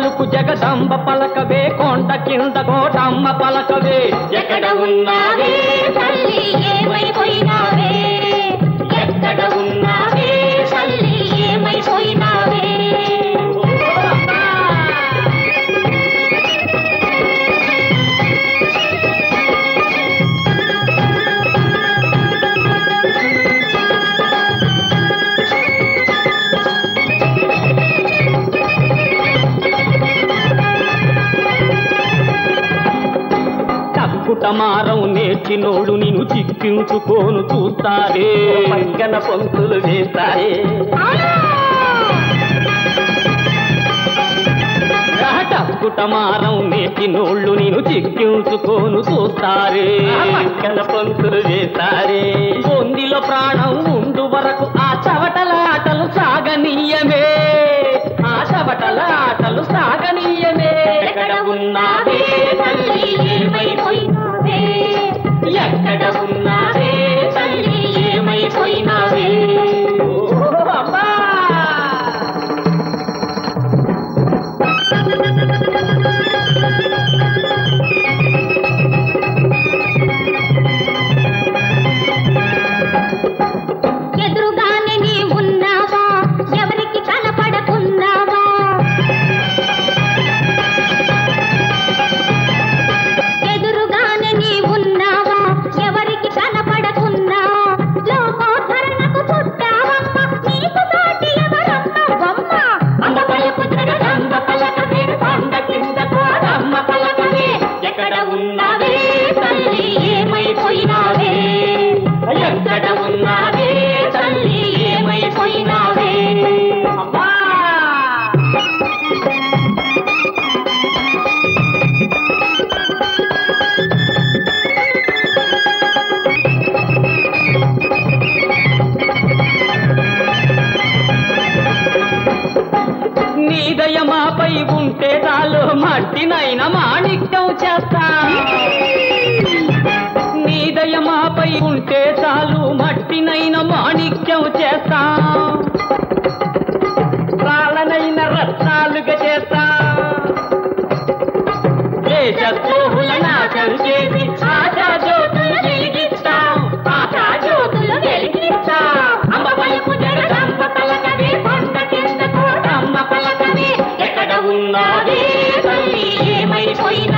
పలుకు జగదంబ పలకవే కొండ కింద కోటమ్మ పలకవే. ఎక్కడ ఉన్నావే? తక్కుటమారం నేర్చినోడు నిన్ను చిక్కించుకోను చూస్తారే. పక్కన పొంతులు వేస్తారే. టక్కుటమారం నేర్చినోళ్ళు నేను చిక్కించుకోను చూస్తారే. పక్కన పొంతులు వేస్తారే. పొందిలో ప్రాణం ఉండు వరకు ఆ చవటల ఆటలు సాగనీయమే. నాలో చాలు మట్టినైనా మాణిక్యం చేస్తా. నీ దయమాపై ఉంటే చాలు మట్టినైనా మాణిక్యం చేస్తా. రాళ్ళనైన రత్నాలుగా చేస్తా. దేశద్రోహుల నాశం చేసి ఏమైపోయింది?